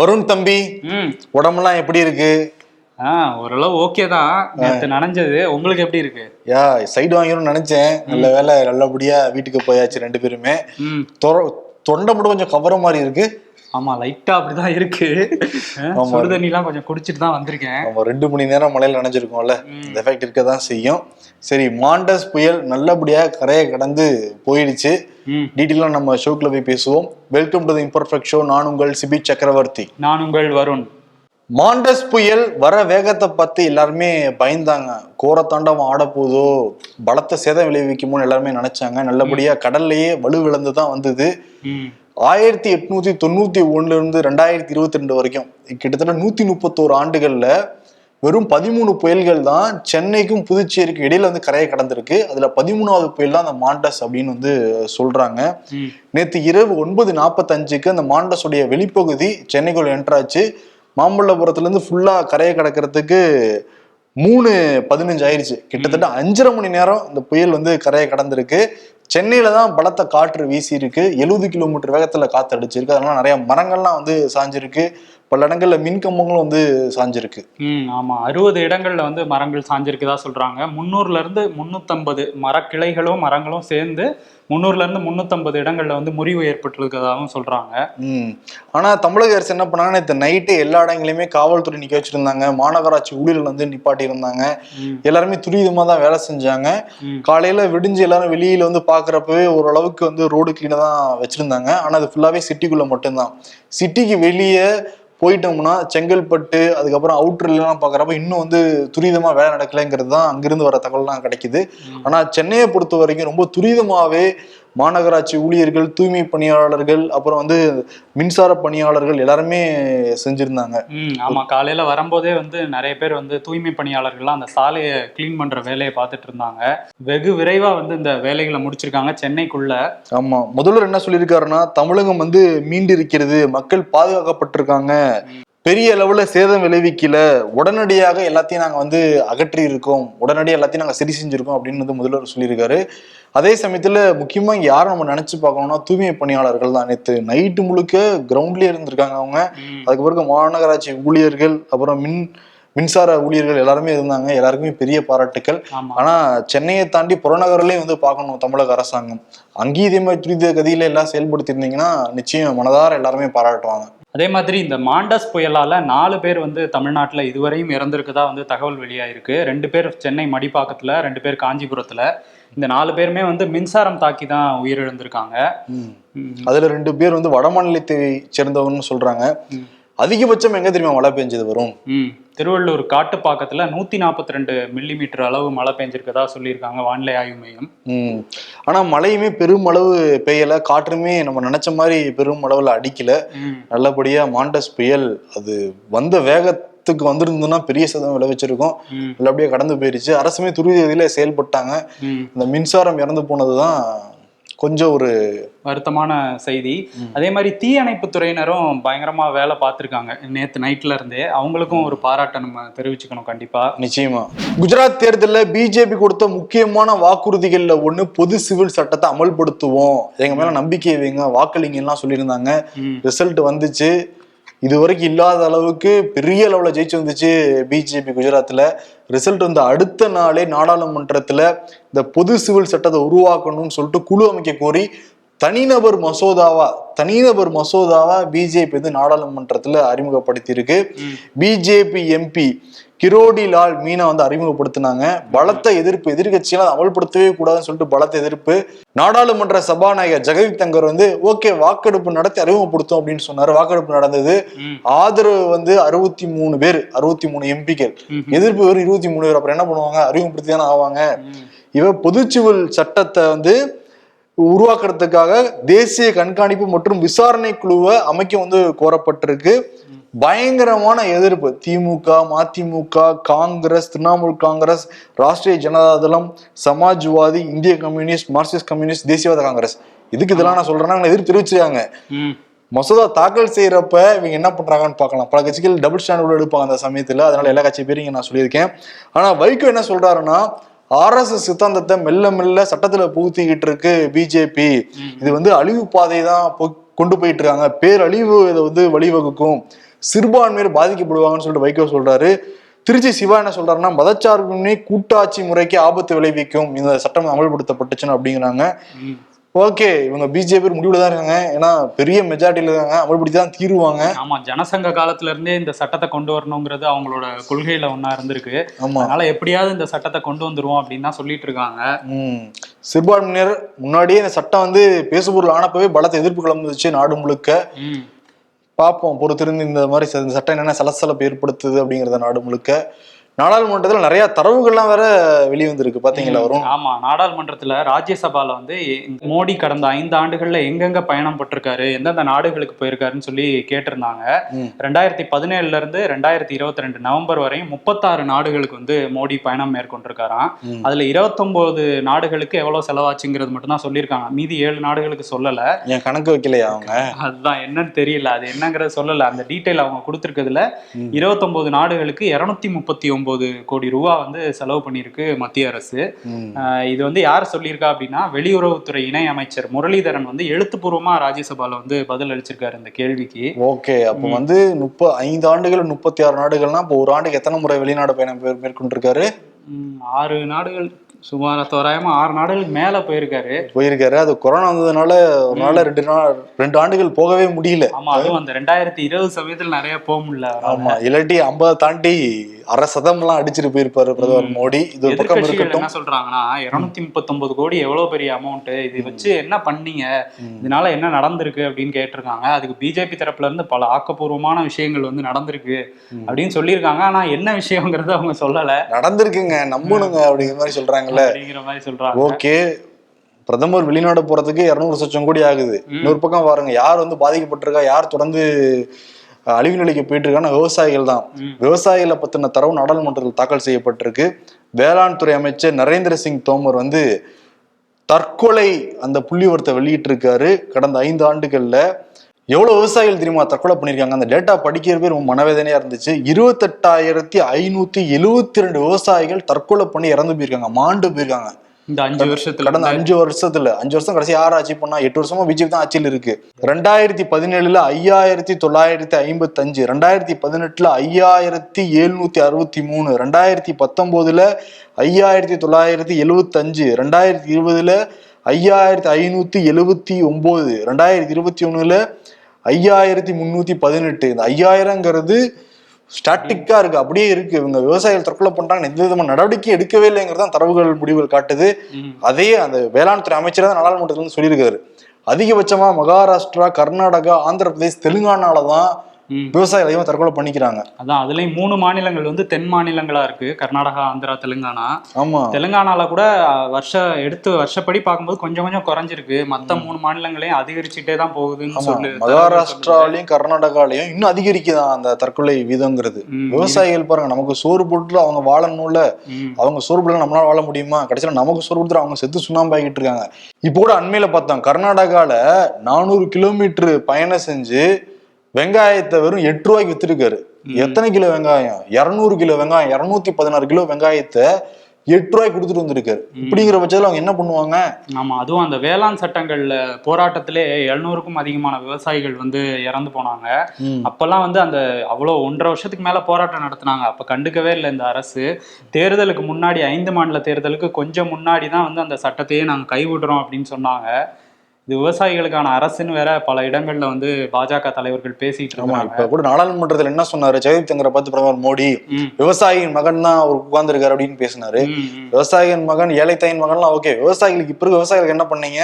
வருண் தம்பி உடம்பெல்லாம் எப்படி இருக்கு? ஓரளவு ஓகே தான். நேற்று நனைஞ்சது. உங்களுக்கு எப்படி இருக்கு? யா சைடு வாங்கிடணும்னு நினைச்சேன். நல்ல வேலை நல்லபடியா வீட்டுக்கு போயாச்சு ரெண்டு பேருமே. தொண்டை மட்டும் கொஞ்சம் கவர மாதிரி இருக்கு. ஆமா லைட்டா அப்படிதான் இருக்கு. சுடு தண்ணிலாம் கொஞ்சம் குடிச்சிட்டு தான் வந்திருக்கேன். நம்ம ரெண்டு மணி நேரம் மழையில நனைஞ்சிருக்கோம்ல இந்த எஃபெக்ட் இருக்க தான் செய்யும். சரி மாண்டஸ் புயல் நல்லபடியா கரையை கடந்து போயிடுச்சு. டீட்டெயிலாக நம்ம ஷோக்குள்ள போய் பேசுவோம். Welcome to the imperfect show நான் உங்கள் சிபி சக்கரவர்த்தி. நான் உங்கள் வருண். மாண்டஸ் புயல் வர வேகத்தை பார்த்து எல்லாருமே பயந்தாங்க. கோரத்தாண்டவம் ஆட போதோ பலத்த சேதம் விளைவிக்குமோன்னு எல்லாருமே நினைச்சாங்க. நல்லபடியா கடல்லையே வலுவிழந்து தான் வந்தது. ஆயிரத்தி எட்நூத்தி தொண்ணூத்தி ஒண்ணுல இருந்து ரெண்டாயிரத்தி இருபத்தி ரெண்டு வரைக்கும் கிட்டத்தட்ட நூத்தி முப்பத்தோரு ஆண்டுகள்ல வெறும் பதிமூணு புயல்கள் தான் சென்னைக்கும் புதுச்சேரிக்கும் இடையில வந்து கரையை கடந்திருக்கு. அதுல பதிமூணாவது புயல் தான் அந்த மாண்டஸ் அப்படின்னு வந்து சொல்றாங்க. நேற்று இரவு ஒன்பது நாற்பத்தஞ்சுக்கு அந்த மாண்டஸுடைய வெளிப்பகுதி சென்னைக்குள்ள என்ட்ராச்சு மாமல்லபுரத்துல இருந்து ஃபுல்லா கரையை கடக்கிறதுக்கு மூணு பதினஞ்சு ஆயிருச்சு. கிட்டத்தட்ட அஞ்சரை மணி நேரம் இந்த புயல் வந்து கரையை கடந்திருக்கு. சென்னையில தான் பலத்த காற்று வீசி இருக்கு எழுபது கிலோமீட்டர் வேகத்துல காத்து அடிச்சிருக்கு அதனால நிறைய மரங்கள்லாம் வந்து சாஞ்சிருக்கு. பல இடங்கள்ல மின் கம்பங்களும் வந்து சாஞ்சிருக்கு. ம் ஆமா. அறுபது இடங்கள்ல வந்து மரங்கள் சாஞ்சிருக்குதா சொல்றாங்க. முந்நூறுல இருந்து முன்னூத்தம்பது மரக்கிளைகளும் மரங்களும் சேர்ந்து முந்நூறுல இருந்து முன்னூத்தம்பது இடங்கள்ல வந்து முறிவு ஏற்பட்டிருக்கதாகவும் சொல்றாங்க. ம். ஆனா தமிழக அரசு என்ன பண்ணாங்கன்னா நேற்று நைட்டு எல்லா இடங்களையுமே காவல்துறை நிக்க வச்சிருந்தாங்க. மாநகராட்சி ஊழியர்கள் வந்து நிப்பாட்டி இருந்தாங்க எல்லாருமே துரிதமா தான் வேலை செஞ்சாங்க. காலையில விடிஞ்சு எல்லாரும் வெளியில வந்து பாக்குறப்பவே ஓரளவுக்கு வந்து ரோடு கிளீனா தான் வச்சிருந்தாங்க. ஆனா அது ஃபுல்லாவே சிட்டிக்குள்ள மட்டும்தான். சிட்டிக்கு வெளியே போயிட்டோம்னா செங்கல்பட்டு அதுக்கப்புறம் அவுட்டர்லாம் பாக்குறப்ப இன்னும் வந்து துரிதமா வேலை நடக்கலைங்கிறது தான் அங்கிருந்து வர தகவல்லாம் கிடைக்குது. ஆனா சென்னையை பொறுத்த வரைக்கும் ரொம்ப துரிதமாவே மாநகராட்சி ஊழியர்கள் தூய்மை பணியாளர்கள் அப்புறம் வந்து மின்சார பணியாளர்கள் எல்லாருமே செஞ்சிருந்தாங்க. ஆமா. காலையில வரும்போதே வந்து நிறைய பேர் வந்து தூய்மை பணியாளர்கள்லாம் அந்த சாலையை க்ளீன் பண்ற வேலையை பார்த்துட்டு இருந்தாங்க. வெகு விரைவா வந்து இந்த வேலைகளை முடிச்சிருக்காங்க சென்னைக்குள்ள. ஆமா. முதல்வர் என்ன சொல்லியிருக்காருன்னா தமிழகம் வந்து மீண்டு இருக்கிறது மக்கள் பாதுகாக்கப்பட்டிருக்காங்க. பெரிய அளவுல சேதம் விளைவிக்கல. உடனடியாக எல்லாத்தையும் நாங்க வந்து அகற்றி இருக்கோம் உடனடியாக எல்லாத்தையும் நாங்க சரி செஞ்சிருக்கோம் அப்படின்னு வந்து முதல்வர் சொல்லியிருக்காரு. அதே சமயத்துல முக்கியமா யாரை நம்ம நினைச்சு பார்க்கணும்னா தூய்மை பணியாளர்கள் தான். நேற்று நைட்டு முழுக்க கிரவுண்ட்லயே இருந்திருக்காங்க அவங்க. அதுக்கு பிறகு மாநகராட்சி ஊழியர்கள் அப்புறம் மின் மின்சார ஊழியர்கள் எல்லாருமே இருந்தாங்க. எல்லாருக்குமே பெரிய பாராட்டுக்கள். ஆமா. ஆனா சென்னையை தாண்டி புறநகர்லயும் வந்து பார்க்கணும் தமிழக அரசாங்கம். அங்கேயும் இதே மாதிரி துரித கதியில எல்லாம் செயல்படுத்தியிருந்தீங்கன்னா நிச்சயம் மனதார எல்லாருமே பாராட்டுவாங்க. அதே மாதிரி இந்த மாண்டஸ் புயலால நாலு பேர் வந்து தமிழ்நாட்டுல இதுவரையும் இறந்திருக்கதா வந்து தகவல் வெளியாயிருக்கு. ரெண்டு பேர் சென்னை மடிப்பாக்கத்துல ரெண்டு பேர் காஞ்சிபுரத்துல. இந்த நாலு பேருமே வந்து மின்சாரம் தாக்கி தான் உயிரிழந்திருக்காங்க. அதுல ரெண்டு பேர் வந்து வட மாநிலத்தை சேர்ந்தவங்கன்னு சொல்றாங்க. அதிகபட்சம் எங்க தெரியுமா மழை பெஞ்சது வரும்? திருவள்ளூர் காட்டுப்பாக்கத்துல நூத்தி நாற்பத்தி ரெண்டு மில்லிமீட்டர் அளவு மழை பெஞ்சிருக்கதா சொல்லியிருக்காங்க வானிலை ஆய்வு மையம். ஆனா மழையுமே பெரும் அளவு பெய்யல. காற்றுமே நம்ம நினைச்ச மாதிரி பெரும் அளவுல அடிக்கல. நல்லபடியா மாண்டஸ் புயல் அது வந்த வேகத்துக்கு வந்திருந்ததுன்னா பெரிய சதம் விளைவிச்சிருக்கும் நல்லபடியா கடந்து போயிருச்சு. அரசுமே துரிதத்தில செயல்பட்டாங்க. இந்த மின்சாரம் இறந்து போனதுதான் கொஞ்சம் ஒரு வருத்தமான செய்தி. அதே மாதிரி தீயணைப்பு துறையினரும் பயங்கரமா வேலை பார்த்திருக்காங்க. நேத்து நைட்ல இருந்தே. அவங்களுக்கும் ஒரு பாராட்டை நம்ம தெரிவிச்சுக்கணும் கண்டிப்பா. நிச்சயமா. குஜராத் தேர்தலில் பிஜேபி கொடுத்த முக்கியமான வாக்குறுதிகள்ல ஒண்ணு பொது சிவில் சட்டத்தை அமல்படுத்துவோம். எங்க மேல நம்பிக்கை வைங்க வாக்களிங்க எல்லாம் சொல்லியிருந்தாங்க ரிசல்ட் வந்துச்சு. இது வரைக்கும் இல்லாத அளவுக்கு பெரிய அளவுல ஜெயிச்சு வந்துச்சு பிஜேபி குஜராத்ல ரிசல்ட் வந்து அடுத்த நாளே நாடாளுமன்றத்துல இந்த பொது சிவில் சட்டத்தை உருவாக்கணும்னு சொல்லிட்டு குழு அமைக்க கோரி தனிநபர் மசோதாவா தனிநபர் மசோதாவா பிஜேபி வந்து நாடாளுமன்றத்துல அறிமுகப்படுத்தியிருக்கு. பிஜேபி எம்பி கிரோடி லால் மீனா வந்து அறிமுகப்படுத்தினாங்க. பலத்த எதிர்ப்பு எதிர்கட்சியெல்லாம் அமல்படுத்தவே கூடாதுன்னு சொல்லிட்டு பலத்த எதிர்ப்பு. நாடாளுமன்ற சபாநாயகர் ஜெகதீப் தங்கர் வந்து ஓகே வாக்கெடுப்பு நடத்தி அறிமுகப்படுத்தும் அப்படின்னு சொன்னாரு. வாக்கெடுப்பு நடந்தது. ஆதரவு வந்து அறுபத்தி மூணு பேர் அறுபத்தி மூணு எம்பிக்கள் எதிர்ப்பு வெறும் இருபத்தி மூணு பேர். அப்புறம் என்ன பண்ணுவாங்க? அறிமுகப்படுத்தி தானே ஆவாங்க. இவ பொதுச்சிவில் சட்டத்தை வந்து உருவாக்குறதுக்காக தேசிய கண்காணிப்பு மற்றும் விசாரணை குழுவை அமைக்க வந்து கோரப்பட்டிருக்கு. பயங்கரமான எதிர்ப்பு. திமுக மதிமுக காங்கிரஸ் திரிணாமுல் காங்கிரஸ் ராஷ்டிரிய ஜனதா தளம் சமாஜ்வாதி இந்திய கம்யூனிஸ்ட் மார்க்சிஸ்ட் கம்யூனிஸ்ட் தேசியவாத காங்கிரஸ். இதுக்கு இதெல்லாம் நான் சொல்றேன்னா எதிர்ப்பு தெரிவிச்சிருக்காங்க. மசோதா தாக்கல் செய்யறப்ப இவங்க என்ன பண்றாங்கன்னு பார்க்கலாம். பல கட்சிகள் டபுள் ஸ்டாண்டர்ட் எடுப்பாங்க அந்த சமயத்துல. அதனால எல்லா கட்சி பேரும் இங்க நான் சொல்லியிருக்கேன். ஆனா வைகோ என்ன சொல்றாருன்னா ஆர்எஸ்எஸ் சித்தாந்தத்தை மெல்ல மெல்ல சட்டத்துல புகுத்திக்கிட்டு இருக்கு பிஜேபி. இது வந்து அழிவு பாதை தான் கொண்டு போயிட்டு இருக்காங்க. பேரழிவு இதை வந்து வழிவகுக்கும். சிறுபான்மையர் பாதிக்கப்படுவாங்கன்னு சொல்லிட்டு வைகோ சொல்றாரு. திருச்சி சிவா என்ன சொல்றாருன்னா மதச்சார்பின்மை கூட்டாட்சி முறைக்கு ஆபத்து விளைவிக்கும். இந்த சட்டம் அமல்படுத்தப்பட்டுச்சுன்னு அப்படிங்கிறாங்க. ஓகே இவங்க பிஜேபி முடிவுல தான் இருக்காங்க. ஏன்னா பெரிய மெஜாரிட்டியில இருக்காங்க. அமல்படுத்தி தான் தீருவாங்க. ஆமா ஜனசங்க காலத்துல இருந்தே இந்த சட்டத்தை கொண்டு வரணுங்கிறது அவங்களோட கொள்கையில ஒண்ணா இருந்திருக்கு. அதனால எப்படியாவது இந்த சட்டத்தை கொண்டு வந்துருவோம் அப்படின்னு தான் சொல்லிட்டு இருக்காங்க. சிறுபான்மையினர் முன்னாடியே இந்த சட்டம் வந்து பேசுபொருள் ஆனப்பவே பலத்த எதிர்ப்பு கிளம்புச்சு நாடு முழுக்க. பார்ப்போம். பொறுத்திருந்து இந்த மாதிரி ச- இந்த சட்டம் என்னென்ன சலசலப்பு ஏற்படுத்துது அப்படிங்கறத நாடு முழுக்க. நாடாளுமன்றத்துல நிறைய தரவுகள்லாம் வேற வெளியே வந்திருக்கு பாத்தீங்களா வரும் ஆமா நாடாளுமன்றத்துல ராஜ்யசபால வந்து மோடி கடந்த ஐந்து ஆண்டுகள்ல எங்கெங்க பயணம் பட்டிருக்காரு எந்தெந்த நாடுகளுக்கு போயிருக்காருன்னு சொல்லி கேட்டிருந்தாங்க. ரெண்டாயிரத்தி பதினேழுல இருந்து ரெண்டாயிரத்தி இருபத்தி ரெண்டு நவம்பர் வரையும் முப்பத்தாறு நாடுகளுக்கு வந்து மோடி பயணம் மேற்கொண்டிருக்காராம். அதுல இருபத்தொன்பது நாடுகளுக்கு எவ்வளவு செலவாச்சுங்கிறது மட்டும் தான் சொல்லியிருக்காங்க. மீதி ஏழு நாடுகளுக்கு சொல்லல. என் கணக்கு வைக்கலையா அவங்க? அதுதான் என்னன்னு தெரியல. அது என்னங்கறத சொல்லல. அந்த டீட்டெயில் அவங்க கொடுத்துருக்கிறதுல இருபத்தொன்பது நாடுகளுக்கு இருநூத்தி முப்பத்தி ஒன்பது கோடி ரூபா வந்து செலவு பண்ணியிருக்கு மத்திய அரசு. இது வந்து யார் சொல்லியிருக்கா அப்படின்னா வெளியுறவுத்துறை இணை அமைச்சர் முரளிதரன் வந்து எழுத்துப்பூர்வமா ராஜ்யசபால வந்து பதில் அளிச்சிருக்காரு இந்த கேள்விக்கு. ஓகே அப்போ வந்து முப்ப ஐந்து ஆண்டுகள் முப்பத்தி ஆறு நாடுகள்னா இப்போ ஒரு ஆண்டுக்கு எத்தனை முறை வெளிநாடு பயணம் மேற்- மேற்கொண்டிருக்காரு? ஆறு நாடுகள் சுமார் தோராயமா ஆறு நாடுகளுக்கு மேல போயிருக்காரு. போயிருக்காரு. அது கொரோனா வந்ததுனால ஒரு நாள் ரெண்டு நாள் ரெண்டு ஆண்டுகள் போகவே முடியல. ஆமா அதுவும் அந்த ரெண்டாயிரத்தி இருபது சமயத்துல நிறைய போக முடியல. ஆமா இல்லாட்டி ஐம்பதை தாண்டி அரை சதம்லாம் அடிச்சிட்டு போயிருப்பாரு பிரதமர் மோடி. இது ஒரு பக்கம் இருக்கட்டும். என்ன சொல்றாங்கன்னா இருநூத்தி முப்பத்தொன்பது கோடி எவ்வளவு பெரிய அமௌண்ட் இது வச்சு என்ன பண்ணீங்க? இதனால என்ன நடந்திருக்கு அப்படின்னு கேட்டிருக்காங்க. அதுக்கு பிஜேபி தரப்புல இருந்து பல ஆக்கப்பூர்வமான விஷயங்கள் வந்து நடந்திருக்கு அப்படின்னு சொல்லியிருக்காங்க. ஆனா என்ன விஷயங்கிறத அவங்க சொல்லல. நடந்திருக்குங்க. நம்பணுங்க அப்படிங்கிற மாதிரி சொல்றாங்கல்ல சொல்றாங்க. ஓகே. பிரதமர் வெளிநாடு போறதுக்கு இருநூறு லட்சம் கோடி ஆகுது. இன்னொரு பக்கம் பாருங்க யார் வந்து பாதிக்கப்பட்டிருக்கா யார் தொடர்ந்து அழிவு நிலைக்கு போயிட்டு இருக்காங்கன்னா விவசாயிகள் தான். விவசாயிகளை பத்தின தரவு நாடாளுமன்றத்தில் தாக்கல் செய்யப்பட்டிருக்கு. வேளாண் துறை அமைச்சர் நரேந்திர சிங் தோமர் வந்து தற்கொலை அந்த புள்ளிவரத்தை வெளியிட்டிருக்காரு. கடந்த ஐந்து ஆண்டுகள்ல எவ்வளவு விவசாயிகள் தெரியுமா தற்கொலை பண்ணிருக்காங்க அந்த டேட்டா படிக்கிறப்பே ரொம்ப மனவேதனையா இருந்துச்சு. இருபத்தெட்டாயிரத்தி ஐநூத்தி எழுவத்தி ரெண்டு விவசாயிகள் தற்கொலை பண்ணி இறந்து போயிருக்காங்க மாண்டு போயிருக்காங்க. இந்த அஞ்சு வருஷத்துல கடந்த அஞ்சு வருஷத்துல அஞ்சு வருஷம் கடைசி யார் ஆட்சி பண்ணா எட்டு வருஷமா பிஜேபி தான் ஆட்சியில் இருக்கு. ரெண்டாயிரத்தி பதினேழுல ஐயாயிரத்தி தொள்ளாயிரத்தி ஐம்பத்தி அஞ்சு ரெண்டாயிரத்தி பதினெட்டுல ஐயாயிரத்தி எழுநூத்தி அறுபத்தி மூணு ரெண்டாயிரத்தி பத்தொன்பதுல ஐயாயிரத்தி தொள்ளாயிரத்தி எழுவத்தி அஞ்சு ரெண்டாயிரத்தி இருபதுல ஐயாயிரத்தி ஐநூத்தி எழுவத்தி ஒன்பது ரெண்டாயிரத்தி இருபத்தி ஒண்ணுல ஐயாயிரத்தி முன்னூத்தி பதினெட்டு. இந்த ஐயாயிரங்கிறது ஸ்டாட்டிக்கா இருக்கு. அப்படியே இருக்கு. இவங்க விவசாயிகள் தற்கொலை பண்றாங்க எந்த விதமான நடவடிக்கை எடுக்கவே இல்லைங்கிறது தான் தரவுகள் முடிவுகள் காட்டுது. அதே அந்த வேளாண் துறை அமைச்சர் தான் நாடாளுமன்றத்துல சொல்லியிருக்காரு. அதிகபட்சமா மகாராஷ்டிரா கர்நாடகா ஆந்திர பிரதேஷ் தெலுங்கானால தான் அதிகமா தற்கொலை பண்ணிக்கிறாங்க. அதான் அதுலயும் மூணு மாநிலங்கள் வந்து தென் மாநிலங்களா இருக்கு. கர்நாடகா ஆந்திரா தெலுங்கானா. ஆமா. தெலுங்கானால கூட அஹ், வருஷ எடுத்து வருஷப்படி பார்க்கும்போது கொஞ்சம் கொஞ்சம் குறைஞ்சிருக்கு. மத்த மூணு மாநிலங்களையும் அதிகரிச்சுட்டே தான் போகுதுன்னு சொல்லு மகாராஷ்டிராலையும் கர்நாடகாலையும் இன்னும் அதிகரிக்குதான் அந்த தற்கொலை வீதங்கிறது. விவசாயிகள் பாருங்க நமக்கு சோறு போட்டு அவங்க வாழணும்ல. அவங்க சோறு போட்டு நம்மளால வாழ முடியுமா? கடைசியில நமக்கு சோறு கொடுத்துட்டு அவங்க செத்து சுண்ணாம்பாகிட்டு இருக்காங்க. இப்போ கூட அண்மையில பார்த்தோம் கர்நாடகால நானூறு கிலோமீட்டர் பயணம் செஞ்சு வெங்காயத்தை வெறும் எட்டு ரூபாய்க்கு வித்துருக்காரு எத்தனை கிலோ வெங்காயம்? இருநூறு கிலோ வெங்காயம் இருநூத்தி பதினாறு கிலோ வெங்காயத்தை எட்டு ரூபாய்க்கு கொடுத்துட்டு வந்திருக்காரு. இப்படிங்கிற பட்சத்துல அவங்க என்ன பண்ணுவாங்க? ஆமா அதுவும் அந்த வேளாண் சட்டங்கள்ல போராட்டத்திலே எழுநூறுக்கும் அதிகமான விவசாயிகள் வந்து இறந்து போனாங்க. அப்பெல்லாம் வந்து அந்த அவ்வளோ ஒன்றரை வருஷத்துக்கு மேல போராட்டம் நடத்துனாங்க. அப்ப கண்டுக்கவே இல்லை இந்த அரசு. தேர்தலுக்கு முன்னாடி ஐந்து மாநில தேர்தலுக்கு கொஞ்சம் முன்னாடி தான் வந்து அந்த சட்டத்தையே நாங்க கைவிடுறோம் அப்படின்னு சொன்னாங்க. இது விவசாயிகளுக்கான அரசுன்னு வேற பல இடங்கள்ல வந்து பாஜக தலைவர்கள் பேசிட்டு இருக்காங்க. இப்ப கூட நாடாளுமன்றத்துல என்ன சொன்னாரு? ஜெகதீப் தங்கரை பார்த்து பிரதமர் மோடி விவசாயியின் மகன் தான் அவர் உட்கார்ந்துருக்காரு அப்படின்னு பேசினாரு. விவசாயியின் மகன் ஏழை தாயின் மகன்லாம் ஓகே. விவசாயிகளுக்கு இப்ப விவசாயிகளுக்கு என்ன பண்ணீங்க.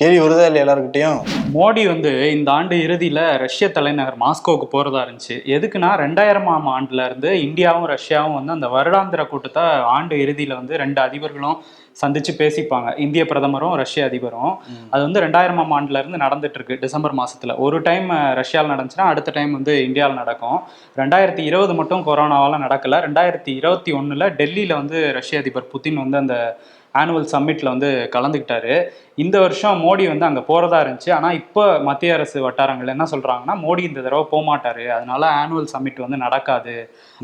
கேள்வி வருதா இல்லையா எல்லாருக்கிட்டையும் மோடி வந்து இந்த ஆண்டு இறுதியில ரஷ்ய தலைநகர் மாஸ்கோவுக்கு போறதா இருந்துச்சு. எதுக்குன்னா ரெண்டாயிரமாம் ஆண்டுல இருந்து இந்தியாவும் ரஷ்யாவும் வந்து அந்த வருடாந்திர கூட்டத்தை ஆண்டு இறுதியில வந்து ரெண்டு அதிபர்களும் சந்திச்சு பேசிப்பாங்க. இந்திய பிரதமரும் ரஷ்ய அதிபரும். அது வந்து ரெண்டாயிரமாம் ஆண்டுல இருந்து நடந்துட்டு இருக்கு டிசம்பர் மாசத்துல. ஒரு டைம் ரஷ்யாவில் நடந்துச்சுன்னா அடுத்த டைம் வந்து இந்தியாவில் நடக்கும். ரெண்டாயிரத்தி இருபது மட்டும் கொரோனாவால நடக்கல. ரெண்டாயிரத்தி இருபத்தி ஒண்ணுல டெல்லியில வந்து ரஷ்ய அதிபர் புதின் வந்து அந்த ஆனுவல் சம்மிட்ல வந்து கலந்துக்கிட்டாரு. இந்த வருஷம் மோடி வந்து அங்க போறதா இருந்துச்சு. ஆனா இப்போ மத்திய அரசு வட்டாரங்கள் என்ன சொல்றாங்கன்னா மோடி இந்த தடவை போக மாட்டாரு. அதனால ஆனுவல் சம்மிட் வந்து நடக்காது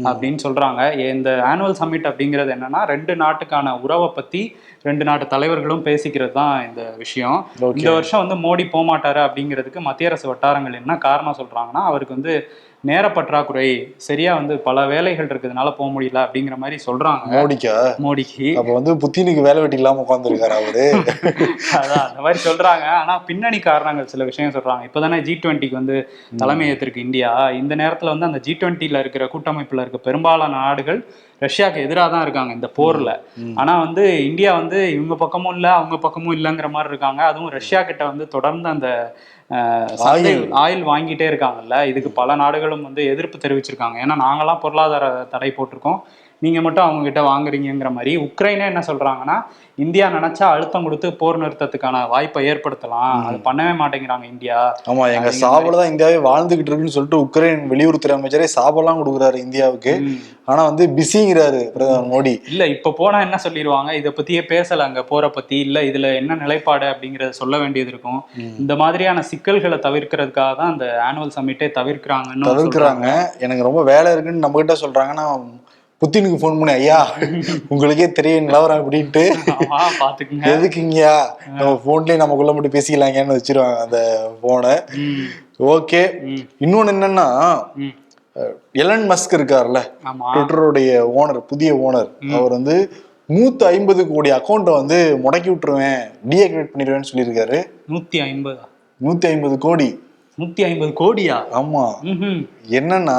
அப்படின்னு சொல்றாங்க. இந்த ஆனுவல் சம்மிட் அப்படிங்கிறது என்னன்னா ரெண்டு நாட்டுக்கான உறவை பத்தி ரெண்டு நாட்டு தலைவர்களும் பேசிக்கிறது தான் இந்த விஷயம். இந்த வருஷம் வந்து மோடி போக மாட்டாரு அப்படிங்கிறதுக்கு மத்திய அரசு வட்டாரங்கள் என்ன காரணம் சொல்றாங்கன்னா அவருக்கு வந்து நேர பற்றாக்குறை சரியா வந்து பல வேலைகள் இருக்கிறதுனால போக முடியல அப்படிங்கிற மாதிரி சொல்றாங்க. மோடிக்கா? மோடிக்கு. அப்ப வந்து புத்தினுக்கு வேலை வெட்டி இல்லாம உட்காந்துருக்காரு அவரு. அதான் அந்த மாதிரி சொல்றாங்க. ஆனா பின்னணி காரணங்கள் சில விஷயம் சொல்றாங்க. இப்பதானே ஜி டுவெண்ட்டிக்கு வந்து தலைமை ஏற்றிருக்கு இந்தியா. இந்த நேரத்துல வந்து அந்த ஜி டுவெண்ட்டில இருக்கிற கூட்டமைப்புல இருக்க பெரும்பாலான நாடுகள் ரஷ்யாவுக்கு எதிராக தான் இருக்காங்க இந்த போர்ல. ஆனா வந்து இந்தியா வந்து இவங்க பக்கமும் இல்ல அவங்க பக்கமும் இல்லைங்கிற மாதிரி இருக்காங்க. அதுவும் ரஷ்யா கிட்ட வந்து தொடர்ந்து அந்த ஆயில். ஆயில் வாங்கிட்டே இருக்காங்கல்ல. இதுக்கு பல நாடுகளும் வந்து எதிர்ப்பு தெரிவிச்சிருக்காங்க. ஏன்னா நாங்கெல்லாம் பொருளாதார தடை போட்டிருக்கோம். நீங்க மட்டும் அவங்க கிட்ட வாங்குறீங்கங்கிற மாதிரி உக்ரைனே என்ன சொல்றாங்கன்னா இந்தியா நினைச்சா அழுத்தம் கொடுத்து போர் நிறுத்தத்துக்கான வாய்ப்பை ஏற்படுத்தலாம். அது பண்ணவே மாட்டேங்கிறாங்க இந்தியா. ஆமா எங்க சாபல தான் இந்தியாவே வாழ்ந்துகிட்டு இருக்குன்னு சொல்லிட்டு உக்ரைன் வெளியுறவுத்துறை அமைச்சரே சாபெல்லாம் கொடுக்குறாரு இந்தியாவுக்கு. ம். ஆனா வந்து பிஸிங்கிறாரு பிரதமர் மோடி. இல்ல இப்ப போனா என்ன சொல்லிடுவாங்க? இத பத்தியே பேசல அங்க போற பத்தி. இல்ல இதுல என்ன நிலைப்பாடு அப்படிங்கறத சொல்ல வேண்டியது இருக்கும். இந்த மாதிரியான சிக்கல்களை தவிர்க்கிறதுக்காக தான் அந்த ஆனுவல் சம்மிட்டே தவிர்க்கிறாங்கன்னு தவிர்க்கிறாங்க. எனக்கு ரொம்ப வேலை இருக்குன்னு நம்ம கிட்ட சொல்றாங்க நான் புத்தினுக்கு ஃபோன் பண்ணி ஐயா உங்களுக்கே தெரியும் நிலவரம் அப்படின்ட்டு. ஆமா பாத்துக்குங்க. எதுக்குங்கயா நம்ம போன்லயே நமக்குள்ள மட்டும் பேசிக்கலாங்கன்னு வச்சிருவாங்க அந்த போனை ம், ஓகே. இன்னொன்னு என்னன்னா. எலன் மஸ்க் இருக்கார்ல ஆமா. ட்விட்டருடைய ஓனர் புதிய ஓனர் அவர் வந்து நூத்தி ஐம்பது கோடி அக்கௌண்ட்டை வந்து முடக்கி விட்டுருவேன் டீஆக்டிவேட் பண்ணிடுவேன்னு சொல்லியிருக்காரு. நூத்தி ஐம்பதா? நூத்தி ஐம்பது கோடி. நூத்தி ஐம்பது கோடியா? ஆமா. என்னன்னா.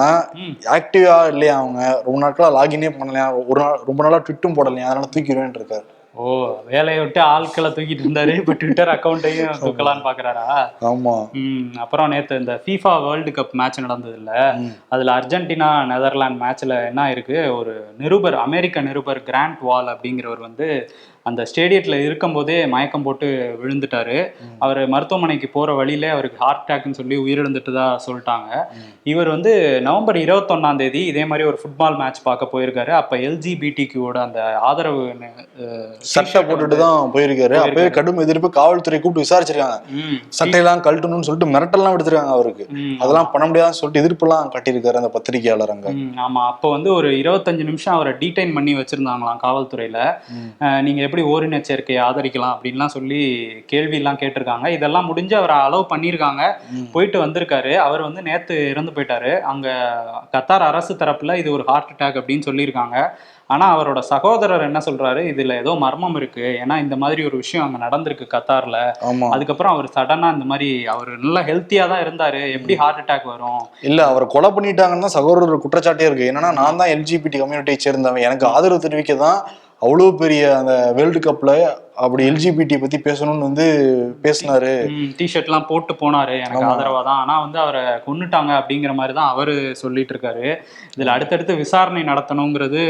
ஆக்டிவா இல்லையா அவங்க? ரொம்ப நாட்களா லாகினே பண்ணலையா? ஒரு நாள் ரொம்ப நாளா ட்விட்டும் போடலையா? அதனால தூக்கிடுவேன் இருக்காரு. ஓ வேலையை விட்டு ஆட்களை தூக்கிட்டு இருந்தாரு. இப்ப ட்விட்டர் அக்கௌண்ட்டையும் தூக்கலான்னு பாக்குறாரா? ஆமா. அப்புறம் நேத்து இந்த FIFA வேர்ல்டு கப் மேட்ச் நடந்தது இல்ல அதுல அர்ஜென்டினா நெதர்லாந்து மேட்ச்ல என்ன ஆயிருக்கு ஒரு நிருபர் அமெரிக்க நிருபர் கிராண்ட் வால் அப்படிங்கிறவர் வந்து அந்த ஸ்டேடியத்துல இருக்கும்போதே மயக்கம் போட்டு விழுந்துட்டாரு. அவர் மருத்துவமனைக்கு போற வழியிலே அவருக்கு ஹார்ட் அட்டாக்னு சொல்லி உயிரிழந்துட்டதா சொல்லிட்டாங்க. இவர் வந்து நவம்பர் இருபத்தொன்னாம் தேதி இதே மாதிரி ஒரு ஃபுட்பால் மேட்ச் பார்க்க போயிருக்காரு. அப்ப எல்ஜிபிடிக்யூட அந்த ஆதரவு சட்டை போட்டுட்டு தான் போயிருக்காரு. அப்பவே கடும் எதிர்ப்பு காவல்துறை கூப்பிட்டு விசாரிச்சிருக்காங்க. சட்டையெல்லாம் கழட்டணும்னு சொல்லிட்டு மிரட்டல்லாம் எடுத்திருக்காங்க அவருக்கு. அதெல்லாம் பண்ண முடியாதுன்னு சொல்லிட்டு எதிர்ப்பெல்லாம் கட்டியிருக்காரு அந்த பத்திரிகையாளர் அங்க. ஆமா. அப்போ வந்து ஒரு இருபத்தஞ்சு நிமிஷம் அவரை டீடைன் பண்ணி வச்சிருந்தாங்களாம் காவல்துறையில. நீங்க எப்படி ஓரின சேர்க்கையை ஆதரிக்கலாம் அப்படின்லாம் சொல்லி கேள்வி எல்லாம் கேட்டிருக்காங்க. இதெல்லாம் முடிஞ்சு அவரை அலோவ் பண்ணியிருக்காங்க. போயிட்டு வந்திருக்காரு. அவர் வந்து நேத்து இறந்து போயிட்டாரு. அங்க கத்தார் அரசு தரப்புல இது ஒரு ஹார்ட் அட்டாக் அப்படின்னு சொல்லியிருக்காங்க. ஆனா அவரோட சகோதரர் என்ன சொல்றாரு? இதுல ஏதோ மர்மம் இருக்கு. ஏன்னா இந்த மாதிரி ஒரு விஷயம் அங்க நடந்திருக்கு கத்தார்ல. அதுக்கப்புறம் அவர் சடனா இந்த மாதிரி அவர் நல்லா ஹெல்த்தியா தான் இருந்தாரு. எப்படி ஹார்ட் அட்டாக் வரும்? இல்ல அவரை கொலை பண்ணிட்டாங்கன்னா சகோதரர் குற்றச்சாட்டே இருக்கு. என்னன்னா நான் தான் எல்ஜிபிடி கம்யூனிட்டியை சேர்ந்தவன். எனக்கு ஆதரவு தெரிவிக்க தான் அவ்வளோ பெரிய அந்த வேர்ல்டு கப்பில் அப்படி எல்ஜிபிடி பத்தி பேசணும்னு வந்து பேசினாரு. டிஷர்ட் எல்லாம் போட்டு போனாரு. எனக்கு ஆமா. ஆதரவா தான் ஆனா வந்து அவரை கொன்னுட்டாங்க அப்படிங்கிற மாதிரி தான் அவரு சொல்லிட்டு இருக்காரு இதுல அடுத்தடுத்து விசாரணை நடத்தணுங்கிறது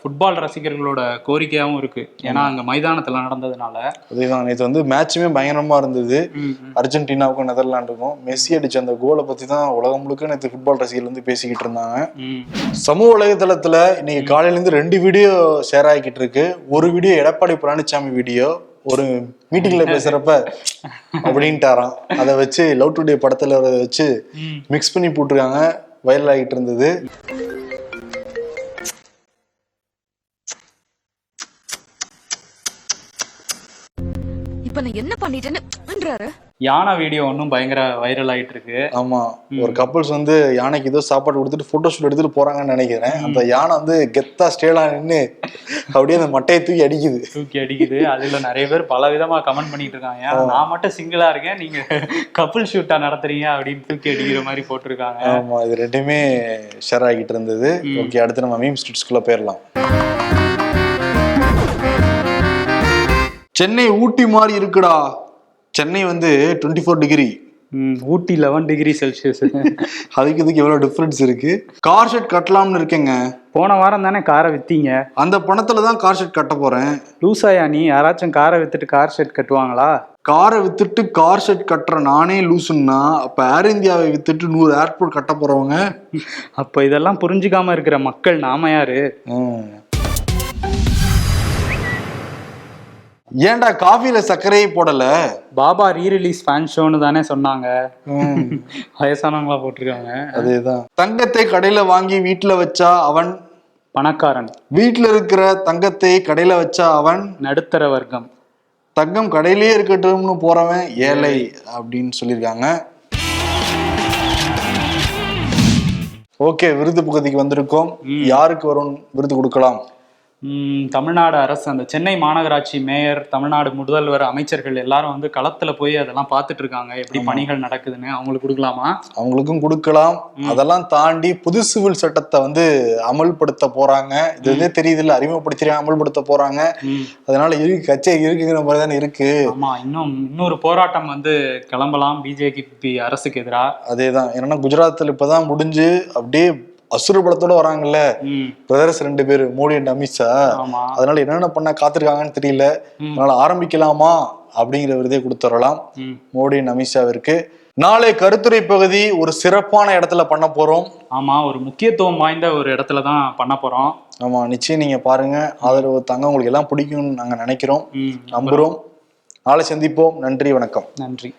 ஃபுட்பால் ரசிகர்களோட கோரிக்கையாவும் இருக்கு. ஏன்னா அங்க மைதானத்துல நடந்ததுனால. அதேதான். நேற்று வந்து மேட்சுமே பயங்கரமா இருந்தது. அர்ஜென்டினாவுக்கும் நெதர்லாண்டுக்கும் மெஸ்ஸி அடிச்ச அந்த கோலை பத்தி தான் உலகம் முழுக்க நேற்று ஃபுட்பால் ரசிகர்கள் வந்து பேசிக்கிட்டு இருந்தாங்க. சமூக வலைதளத்துல இன்னைக்கு காலையில இருந்து ரெண்டு வீடியோ ஷேர் ஆகிக்கிட்டு இருக்கு. ஒரு வீடியோ எடப்பாடி பழனிசாமி வீடியோ ஒரு மீட்டிங்ல பேசுறப்ப அப்படின்ட்டாராம். அதை வச்சு லவ் டுடே படத்துல வச்சு. மிக்ஸ் பண்ணி போட்டிருக்காங்க. வைரல் ஆகிட்டு இருந்தது. பண்ணிட்டேன்னு யானை வீடியோ ஒன்றும் பயங்கர வைரல் ஆயிட்டு இருக்கு ஆமா ஒரு கப்பல்ஸ் வந்து யானைக்கு ஏதோ சாப்பாடு கொடுத்துட்டு போட்டோ ஷூட் எடுத்துட்டு போறாங்கன்னு நினைக்கிறேன். அந்த யானை வந்து கெத்தா ஸ்டேலா நின்னு அப்படியே அந்த மட்டையை தூக்கி அடிக்குது. தூக்கி அடிக்குது. அதுல நிறைய பேர் பல விதமா கமெண்ட் பண்ணிட்டு இருக்காங்க. நான் மட்டும் சிங்கிளா இருக்கேன். நீங்க கப்புள் ஷூட்டா நடத்துறீங்க அப்படின்னு தூக்கி அடிக்கிற மாதிரி போட்டிருக்காங்க. ஆமா இது ரெண்டுமே ஷேர் ஆகிட்டு இருந்தது. ஓகே அடுத்து நம்ம மீம் ஸ்ட்ரீட்ஸ்குள்ள போயிடலாம். சென்னை ஊட்டி மாதிரி இருக்குடா. சென்னை வந்து டுவெண்ட்டி ஃபோர் டிகிரி ம், ஊட்டி லெவன் டிகிரி செல்சியஸ் அதுக்கு இதுக்கு எவ்வளவு டிஃபரன்ஸ் இருக்கு? கார் ஷெட் கட்டலாம்னு இருக்கேங்க. போன வாரம் தானே காரை வித்தீங்க? அந்த பணத்துல தான் கார் ஷெட் கட்ட போறேன். லூசாயா நீ? யாராச்சும் காரை வித்துட்டு கார் ஷெட் கட்டுவாங்களா? காரை வித்துட்டு கார் ஷெட் கட்டுற நானே லூசுன்னா அப்ப ஏர் இந்தியாவை வித்துட்டு நூறு ஏர்போர்ட் கட்ட போறவங்க. அப்ப இதெல்லாம் புரிஞ்சுக்காம இருக்கிற மக்கள் நாம யாரு? ஏன்டா காஃபில சர்க்கரையை போடல? பாபா ரீரிலீஸ் ஃபேன் ஷோன்னு தானே சொன்னாங்க. வயசானவங்களா போட்டிருக்காங்க. அதேதான். தங்கத்தை கடையில வாங்கி வீட்டுல வச்சா அவன்? பணக்காரன். வீட்டுல இருக்கிற தங்கத்தை கடையில வச்சா அவன்? நடுத்தர வர்க்கம். தங்கம் கடையிலேயே இருக்கட்டும்னு போறவன் ஏழை அப்படின்னு சொல்லியிருக்காங்க. ஓகே விருது பகுதிக்கு வந்திருக்கோம். யாருக்கு வரும் விருது கொடுக்கலாம்? தமிழ்நாடு அரசு அந்த சென்னை மாநகராட்சி மேயர் தமிழ்நாடு முதல்வர் அமைச்சர்கள் எல்லாரும் வந்து களத்துல போய் அதெல்லாம் பார்த்துட்டு இருக்காங்க. எப்படி பணிகள் நடக்குதுன்னு அவங்களுக்கு கொடுக்கலாமா? அவங்களுக்கும் கொடுக்கலாம். அதெல்லாம் தாண்டி புது சிவில் சட்டத்தை வந்து அமல்படுத்த போறாங்க. இது வந்து தெரியுது இல்ல அறிமுகப்படுத்தி அமல்படுத்த போறாங்க. அதனால இருக்கு கச்சே இருக்குங்கிற மாதிரி தானே இருக்கு. ஆமா இன்னும் இன்னொரு போராட்டம் வந்து கிளம்பலாம். பிஜேபி அரசுக்கு எதிரா. அதேதான். என்னன்னா குஜராத்ல இப்பதான் முடிஞ்சு அப்படியே அசுர பலத்தோட வராங்கல்ல பிரதர்ஸ் ரெண்டு பேர் மோடி அண்ட் அமித்ஷா. அதனால என்னென்ன பண்ண காத்திருக்காங்கன்னு தெரியல. அதனால ஆரம்பிக்கலாமா? அப்படிங்கிற விருதே கொடுத்துடலாம். மோடி அண்ட் அமித்ஷாவிற்கு. நாளை கருத்துரை பகுதி ஒரு சிறப்பான இடத்துல பண்ண போறோம். ஆமா ஒரு முக்கியத்துவம் வாய்ந்த ஒரு இடத்துல தான் பண்ண போறோம். ஆமா நிச்சயம் நீங்க பாருங்க. ஆதரவு தாங்க உங்களுக்கு எல்லாம் பிடிக்கும்னு நாங்க நினைக்கிறோம். நம்புறோம். நாளை சந்திப்போம். நன்றி வணக்கம். நன்றி.